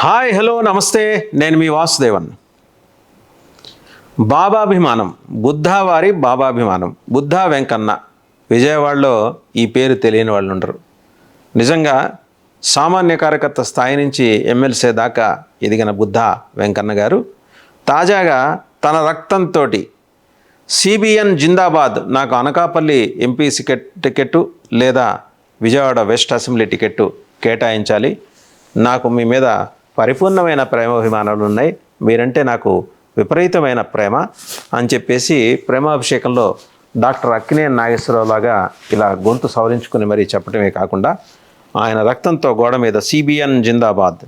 Hi hello నమస్తే. నేను మీ వాసుదేవన్. బాబాభిమానం బుద్ధా వారి బాబాభిమానం బుద్ధా వెంకన్న విజయవాడలో ఈ పేరు తెలియని వాళ్ళు ఉండరు. నిజంగా సామాన్య కార్యకర్త స్థాయి నుంచి ఎమ్మెల్సీ దాకా ఎదిగిన బుద్ధా వెంకన్న గారు తాజాగా తన రక్తంతో సిబిఎన్ జిందాబాద్ నాకు అనకాపల్లి ఎంపీ టికెట్ టికెట్టు లేదా విజయవాడ వెస్ట్ అసెంబ్లీ టికెట్టు కేటాయించాలి. నాకు మీ మీద పరిపూర్ణమైన ప్రేమాభిమానాలు ఉన్నాయి. మీరంటే నాకు విపరీతమైన ప్రేమ అని చెప్పేసి ప్రేమాభిషేకంలో డాక్టర్ అక్కినేని నాగేశ్వరరావు లాగా ఇలా గొంతు సవరించుకుని మరీ చెప్పడమే కాకుండా ఆయన రక్తంతో గోడ మీద సిబిఎన్ జిందాబాద్.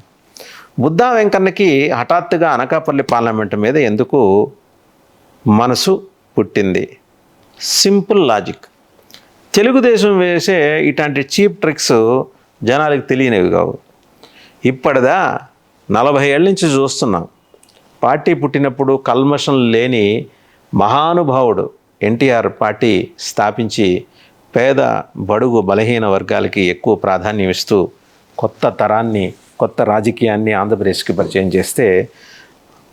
బుద్ధా వెంకన్నకి హఠాత్తుగా అనకాపల్లి పార్లమెంటు మీద ఎందుకు మనసు పుట్టింది? Simple logic. తెలుగుదేశం వేసే ఇట్లాంటి చీప్ ట్రిక్స్ జనాలకు తెలియనివి కావు. ఇప్పటిదా నలభై ఏళ్ళ నుంచి చూస్తున్నాం. పార్టీ పుట్టినప్పుడు కల్మషం లేని మహానుభావుడు ఎన్టీఆర్ పార్టీ స్థాపించి పేద బడుగు బలహీన వర్గాలకి ఎక్కువ ప్రాధాన్యం ఇస్తూ కొత్త తరాన్ని కొత్త రాజకీయాన్ని ఆంధ్రప్రదేశ్కి పరిచయం చేస్తే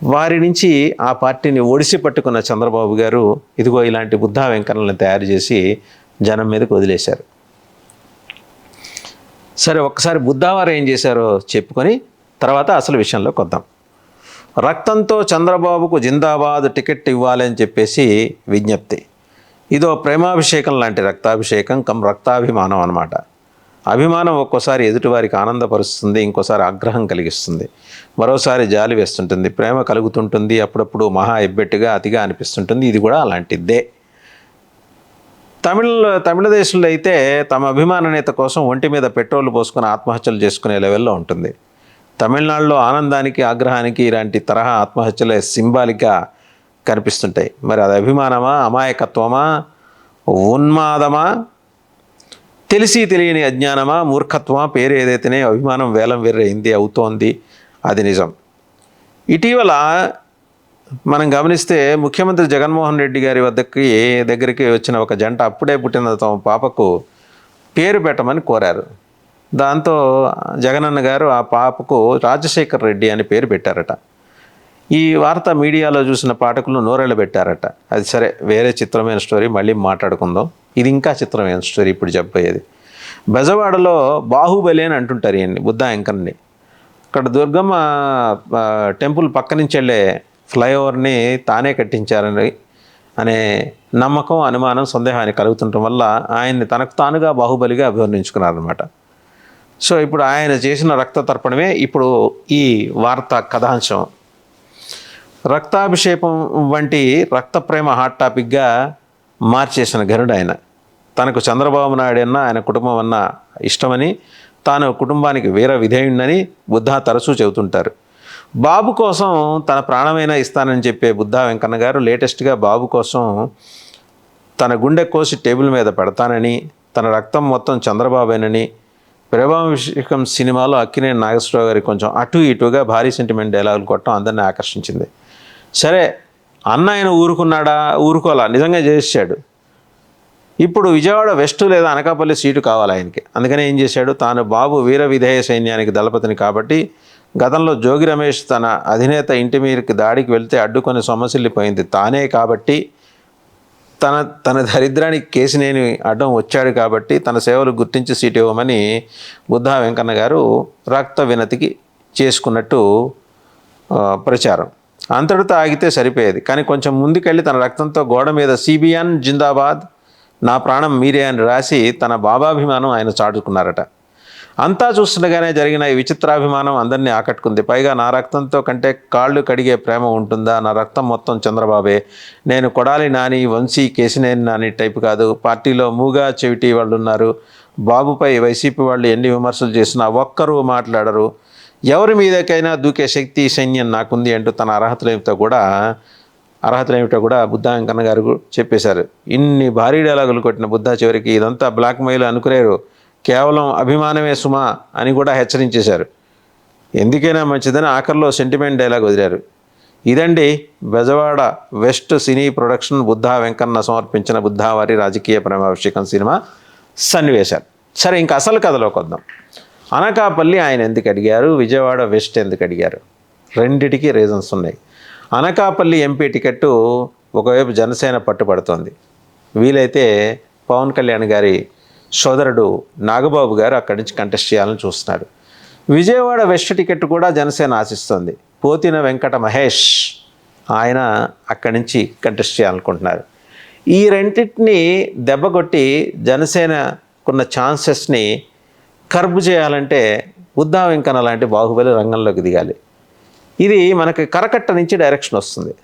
వారి నుంచి ఆ పార్టీని ఒడిసి పట్టుకున్న చంద్రబాబు గారు ఇదిగో ఇలాంటి బుద్ధా వెంకన్నలను తయారు చేసి జనం మీదకి వదిలేశారు. సరే ఒక్కసారి బుద్ధావారు ఏం చేశారో చెప్పుకొని తర్వాత అసలు విషయంలోకి వద్దాం. రక్తంతో చంద్రబాబుకు జిందాబాద్ టికెట్ ఇవ్వాలని చెప్పేసి విజ్ఞప్తి. ఇదో ప్రేమాభిషేకం లాంటి రక్తాభిషేకం కమ్ రక్తాభిమానం అనమాట అభిమానం ఒక్కోసారి ఎదుటివారికి ఆనందపరుస్తుంది ఇంకోసారి ఆగ్రహం కలిగిస్తుంది. మరోసారి జాలి వేస్తుంటుంది ప్రేమ కలుగుతుంటుంది అప్పుడప్పుడు మహా ఎబ్బెట్టుగా అతిగా అనిపిస్తుంటుంది. ఇది కూడా అలాంటిదే. తమిళ తమిళ దేశంలో అయితే తమ అభిమాన నేత కోసం ఒంటి మీద పెట్రోల్ పోసుకుని ఆత్మహత్యలు చేసుకునే లెవెల్లో ఉంటుంది. తమిళనాడులో ఆనందానికి ఆగ్రహానికి ఇలాంటి తరహా ఆత్మహత్యలే సింబాలిక్గా కనిపిస్తుంటాయి. మరి అది అభిమానమా అమాయకత్వమా ఉన్మాదమా తెలిసి తెలియని అజ్ఞానమా మూర్ఖత్వమా? పేరు ఏదైతేనే అభిమానం వేలం వెర్రైంది అవుతోంది. అది నిజం. ఇటీవల మనం గమనిస్తే ముఖ్యమంత్రి జగన్మోహన్ రెడ్డి గారి వద్దకి దగ్గరికి వచ్చిన ఒక జంట అప్పుడే పుట్టిన తమ పాపకు పేరు పెట్టమని కోరారు. దాంతో జగనన్న గారు ఆ పాపకు రాజశేఖర్ రెడ్డి అని పేరు పెట్టారట. ఈ వార్త మీడియాలో చూసిన పాఠకులు నోరెళ్ళ పెట్టారట అది సరే వేరే చిత్రమైన స్టోరీ మళ్ళీ మాట్లాడుకుందాం. ఇది ఇంకా చిత్రమైన స్టోరీ ఇప్పుడు చెప్పబోయేది. బెజవాడలో బాహుబలి అని అంటుంటారు ఈయన్ని బుద్ధ వెంకన్ని అక్కడ దుర్గమ్మ టెంపుల్ పక్క నుంచి వెళ్ళే ఫ్లైఓవర్ని తానే కట్టించారని అనే నమ్మకం అనుమానం సందేహాన్ని కలుగుతుండటం వల్ల ఆయన్ని తనకు తానుగా బాహుబలిగా అభివర్ణించుకున్నారనమాట సో ఇప్పుడు ఆయన చేసిన రక్త తర్పణమే ఇప్పుడు ఈ వార్త కథాంశం. రక్తాభిషేకం వంటి రక్త ప్రేమ హాట్ టాపిక్గా మార్చేసిన గరుడు ఆయన. తనకు చంద్రబాబు నాయుడు అన్న ఆయన కుటుంబం అన్న ఇష్టమని తాను కుటుంబానికి వీర విధేయుణ్ణని బుద్ధా తరచూ చెబుతుంటారు. బాబు కోసం తన ప్రాణమైనా ఇస్తానని చెప్పే బుద్ధా వెంకన్న గారు లేటెస్ట్గా బాబు కోసం తన గుండె కోసి టేబుల్ మీద పెడతానని తన రక్తం మొత్తం చంద్రబాబేనని ప్రభాభిషేకం సినిమాలో అక్కినేని నాగేశ్వరరావు గారికి కొంచెం అటు ఇటుగా భారీ సెంటిమెంట్ డైలాగులు కొట్టడం అందరినీ ఆకర్షించింది. సరే అన్న ఆయన ఊరుకున్నాడా? ఊరుకోలా నిజంగా చేసాడు ఇప్పుడు విజయవాడ వెస్ట్ లేదా అనకాపల్లి సీటు కావాలి ఆయనకి. అందుకనే ఏం చేశాడు? తాను బాబు వీర విధేయ సైన్యానికి దళపతిని కాబట్టి గతంలో జోగి రమేష్ తన అధినేత ఇంటి మీదకి దాడికి వెళ్తే అడ్డుకొని సొమ్మసిల్లిపోయింది. తానే కాబట్టి తన తన దరిద్రానికి కేసినేని అడ్డం వచ్చాడు కాబట్టి తన సేవలు గుర్తించి సీట్ ఇవ్వమని బుద్ధా వెంకన్న గారు రక్త వినతికి చేసుకున్నట్టు ప్రచారం. అంతటితో ఆగితే సరిపోయేది. కానీ కొంచెం ముందుకెళ్ళి తన రక్తంతో గోడ మీద సిబిఎన్ జిందాబాద్ నా ప్రాణం మీరే అని రాసి తన బాబాభిమానం ఆయన చాటుకున్నారట. అంతా చూస్తుండగానే జరిగిన ఈ విచిత్రాభిమానం అందరినీ ఆకట్టుకుంది. పైగా నా రక్తంతో కంటే కాళ్ళు కడిగే ప్రేమ ఉంటుందా? నా రక్తం మొత్తం చంద్రబాబే. నేను కొడాలి నాని వంశీ కేసినేని నాని టైప్ కాదు. పార్టీలో మూగా చెవిటి వాళ్ళు ఉన్నారు. బాబుపై వైసీపీ వాళ్ళు ఎన్ని విమర్శలు చేసినా ఒక్కరూ మాట్లాడరు. ఎవరి మీదకైనా దూకే శక్తి సైన్యం నాకుంది అంటూ తన అర్హతలేమితో కూడా అర్హతలేమిటో కూడా బుద్ధా వెంకన్న గారు చెప్పేశారు. ఇన్ని భారీ డైలాగులు కొట్టిన బుద్ధా చివరికి ఇదంతా బ్లాక్ మెయిల్ అనుకునేరు. కేవలం అభిమానమే సుమా అని కూడా హెచ్చరించేశారు. ఎందుకైనా మంచిదని ఆఖరిలో సెంటిమెంట్ డైలాగ్ వదిలారు. ఇదండి Bezawada west cine production Buddha Venkanna సమర్పించిన బుద్ధావారి రాజకీయ ప్రేమాభిషేకం సినిమా సన్నివేశాలు. సరే ఇంకా అసలు కథలోకి వద్దాం. అనకాపల్లి ఆయన ఎందుకు అడిగారు? విజయవాడ వెస్ట్ ఎందుకు అడిగారు? రెండిటికి రీజన్స్ ఉన్నాయి. అనకాపల్లి ఎంపీ టికెట్టు ఒకవైపు జనసేన పట్టుబడుతోంది. వీలైతే పవన్ కళ్యాణ్ గారి సోదరుడు నాగబాబు గారు అక్కడి నుంచి కంటెస్ట్ చేయాలని చూస్తున్నారు విజయవాడ వెస్ట్ టికెట్ కూడా జనసేన ఆశిస్తుంది. పోతిన వెంకట మహేష్ ఆయన అక్కడి నుంచి కంటెస్ట్ చేయాలనుకుంటున్నారు. ఈ రెంటిని దెబ్బకొట్టి జనసేనకున్న ఛాన్సెస్ని కర్బు చేయాలంటే ఉద్దా వెంకన్న లాంటి బాహుబలి రంగంలోకి దిగాలి. ఇది మనకి కరకట్ట నుంచి డైరెక్షన్ వస్తుంది.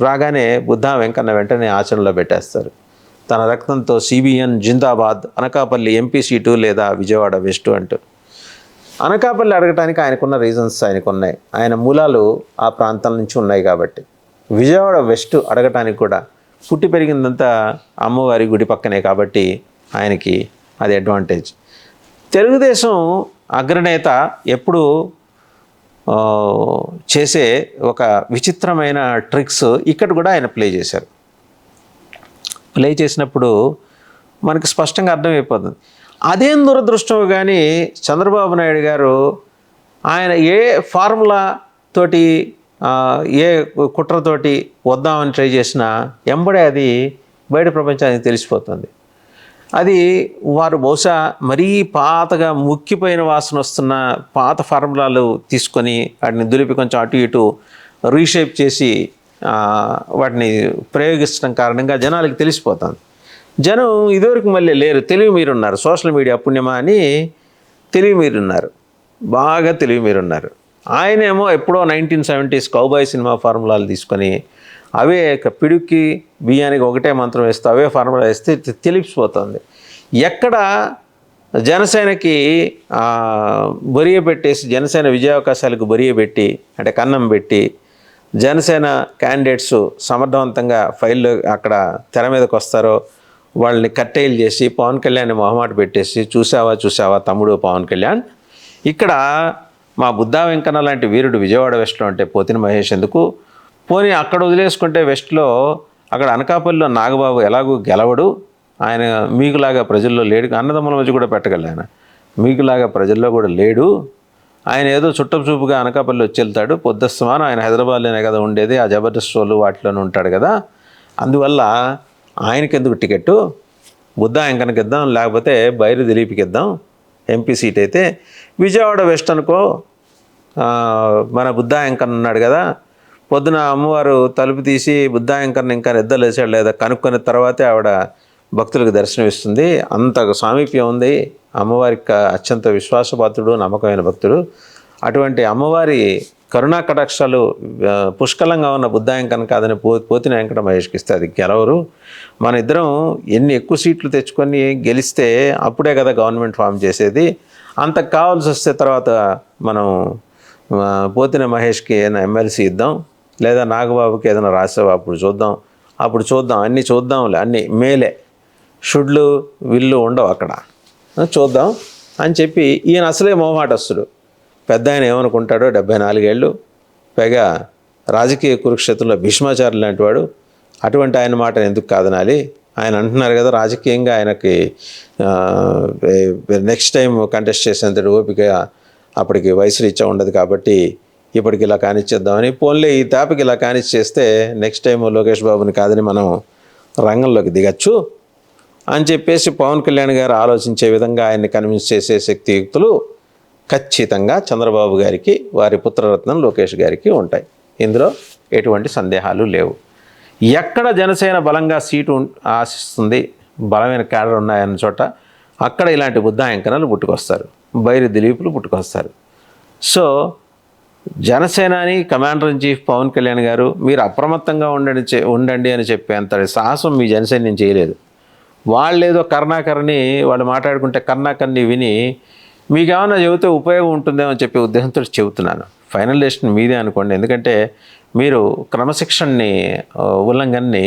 రాగానే బుద్ధా వెంకన్న వెంటనే ఆచరణలో పెట్టేస్తారు. తన రక్తంతో సిబిఎన్ జిందాబాద్ అనకాపల్లి ఎంపీ సీటు లేదా విజయవాడ వెస్ట్ అంటూ. అనకాపల్లి అడగటానికి ఆయనకున్న రీజన్స్ ఆయనకు ఉన్నాయి ఆయన మూలాలు ఆ ప్రాంతం నుంచి ఉన్నాయి కాబట్టి. విజయవాడ వెస్ట్ అడగటానికి కూడా పుట్టి పెరిగిందంతా అమ్మవారి గుడి పక్కనే కాబట్టి ఆయనకి అది అడ్వాంటేజ్ తెలుగుదేశం అగ్రనేత ఎప్పుడు చేసే ఒక విచిత్రమైన ట్రిక్స్ ఇక్కడ కూడా ఆయన ప్లే చేశారు. ప్లే చేసినప్పుడు మనకు స్పష్టంగా అర్థమైపోతుంది. అదేం దురదృష్టం కానీ చంద్రబాబు నాయుడు గారు ఆయన ఏ ఫార్ములా తోటి ఏ కుట్రతోటి వద్దామని ట్రై చేసినా ఎంబడే అది బయట ప్రపంచానికి తెలిసిపోతుంది. అది వారు బహుశా మరీ పాతగా ముక్కిపోయిన వాసన వస్తున్న పాత ఫార్ములాలు తీసుకొని వాటిని దులిపి కొంచెం అటు ఇటు రీషేప్ చేసి వాటిని ప్రయోగించడం కారణంగా జనాలకి తెలిసిపోతుంది. జనం ఇదివరకు మళ్ళీ లేరు. తెలివి మీరున్నారు. సోషల్ మీడియా పుణ్యమా అని తెలివి మీరున్నారు. బాగా తెలివి మీరున్నారు. ఆయనేమో ఎప్పుడో నైన్టీన్ సెవెంటీస్ కౌబాయ్ సినిమా ఫార్ములాలు తీసుకొని అవే పిడుక్కి బియ్యానికి ఒకటే మంత్రం వేస్తే అవే ఫార్ములా వేస్తే తెలిసిపోతుంది. ఎక్కడ జనసేనకి బొరియ పెట్టేసి జనసేన విజయావకాశాలకు బొరియ పెట్టి అంటే కన్నం పెట్టి జనసేన క్యాండిడేట్స్ సమర్థవంతంగా ఫైల్లో అక్కడ తెర మీదకి వస్తారో వాళ్ళని కట్టేలు చేసి పవన్ కళ్యాణ్ మొహమాట పెట్టేసి చూసావా చూసావా తమ్ముడు పవన్ కళ్యాణ్? ఇక్కడ మా బుద్ధా వెంకన్న లాంటి వీరుడు విజయవాడ వెస్ట్లో ఉంటే పోతిన మహేష్ ఎందుకు? పోనీ అక్కడ వదిలేసుకుంటే వెస్ట్లో అక్కడ అనకాపల్లిలో నాగబాబు ఎలాగూ గెలవడు? ఆయన మీకులాగా ప్రజల్లో లేడు. అన్నదమ్ముల మధ్య కూడా పెట్టగలరు ఆయన. మీకులాగా ప్రజల్లో కూడా లేడు. ఆయన ఏదో చుట్టపు చూపుగా అనకాపల్లి వచ్చి వెళ్తాడు. పొద్దుస్తమానం ఆయన హైదరాబాద్లోనే కదా ఉండేది. ఆ జబర్దస్త్ షోలు వాటిలోనే ఉంటాడు కదా. అందువల్ల ఆయనకి ఎందుకు టికెట్టు? బుద్ధ వెంకన్నకి ఇద్దాం లేకపోతే బైరు దిలీప్కి ఇద్దాం ఎంపీ సీట్ అయితే. విజయవాడ వెస్ట్ అనుకో మన బుద్ధ వెంకన్న ఉన్నాడు కదా. పొద్దున అమ్మవారు తలుపు తీసి బుద్ధ వెంకన్న ఇంకా నిద్రలేసాడు లేదా కనుక్కున్న తర్వాతే ఆవిడ భక్తులకు దర్శనం ఇస్తుంది అంత సామీప్యం ఉంది. అమ్మవారికి అత్యంత విశ్వాసపాత్రుడు నమ్మకమైన భక్తుడు. అటువంటి అమ్మవారి కరుణా కటాక్షాలు పుష్కలంగా ఉన్న బుద్ధ కాదని పో పోతిన వెంకట మహేష్కి ఇస్తే అది గెలవరు. మన ఇద్దరం ఎన్ని ఎక్కువ సీట్లు తెచ్చుకొని గెలిస్తే అప్పుడే కదా గవర్నమెంట్ ఫామ్ చేసేది. అంతకు కావాల్సి వస్తే తర్వాత మనం పోతిన మహేష్కి ఏదైనా ఎమ్మెల్సీ ఇద్దాం. లేదా నాగబాబుకి ఏదైనా రాసేవా అప్పుడు చూద్దాం. అప్పుడు చూద్దాం. అన్నీ చూద్దాంలే. అన్నీ మేలే. షుడ్లు విల్లు ఉండవు అక్కడ. చూద్దాం అని చెప్పి ఈయన అసలే మొహమాటస్తుడు. పెద్ద ఆయన ఏమనుకుంటాడో డెబ్బై నాలుగేళ్ళు. పైగా రాజకీయ కురుక్షేత్రంలో భీష్మాచార్య లాంటి వాడు. అటువంటి ఆయన మాట ఎందుకు కాదనాలి? ఆయన అంటున్నారు కదా రాజకీయంగా ఆయనకి నెక్స్ట్ టైం కంటెస్ట్ చేసేంత ఓపిక అప్పటికి వయసు ఇచ్చా ఉండదు కాబట్టి ఇప్పటికి ఇలా కానిచ్చేద్దామని పోన్లే ఈ తాపకి ఇలా కానిచ్చేస్తే నెక్స్ట్ టైం లోకేష్ బాబుని కాదని మనం రంగంలోకి దిగచ్చు. అని చెప్పేసి పవన్ కళ్యాణ్ గారు ఆలోచించే విధంగా ఆయన్ని కన్విన్స్ చేసే శక్తియుక్తులు ఖచ్చితంగా చంద్రబాబు గారికి వారి పుత్రరత్నం లోకేష్ గారికి ఉంటాయి. ఇందులో ఎటువంటి సందేహాలు లేవు. ఎక్కడ జనసేన బలంగా సీటు ఆశిస్తుంది బలమైన క్యాడర్ ఉన్నాయన్న చోట అక్కడ ఇలాంటి బుద్ధాయంకనలు పుట్టుకొస్తారు. బైరి దిలీపులు పుట్టుకొస్తారు. సో జనసేనాని commander in chief Pawan Kalyan garu మీరు అప్రమత్తంగా ఉండండి ఉండండి అని చెప్పేంత సాహసం మీ జనసైన్యం చేయలేదు. వాళ్ళేదో ఏదో కర్ణాకర్ని వాళ్ళు మాట్లాడుకుంటే కర్ణాకర్ని విని మీకు ఏమైనా చెబితే ఉపయోగం ఉంటుందేమో అని చెప్పే ఉద్దేశంతో చెబుతున్నాను. ఫైనల్ డెసిషన్ మీదే అనుకోండి. ఎందుకంటే మీరు క్రమశిక్షణని ఉల్లంఘనని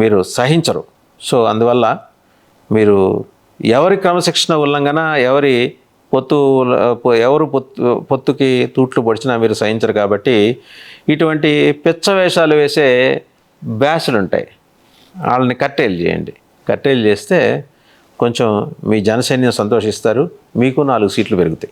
మీరు సహించరు. సో అందువల్ల మీరు ఎవరి క్రమశిక్షణ ఉల్లంఘన ఎవరి పొత్తు ఎవరు పొత్తు పొత్తుకి తూట్లు పొడిచినా మీరు సహించరు కాబట్టి ఇటువంటి పిచ్చ వేషాలు వేసే బ్యాసులు ఉంటాయి వాళ్ళని కట్టేలు చేయండి. కట్టేలు చేస్తే కొంచెం మీ జనసైన్యం సంతోషిస్తారు మీకు నాలుగు సీట్లు పెరుగుతాయి.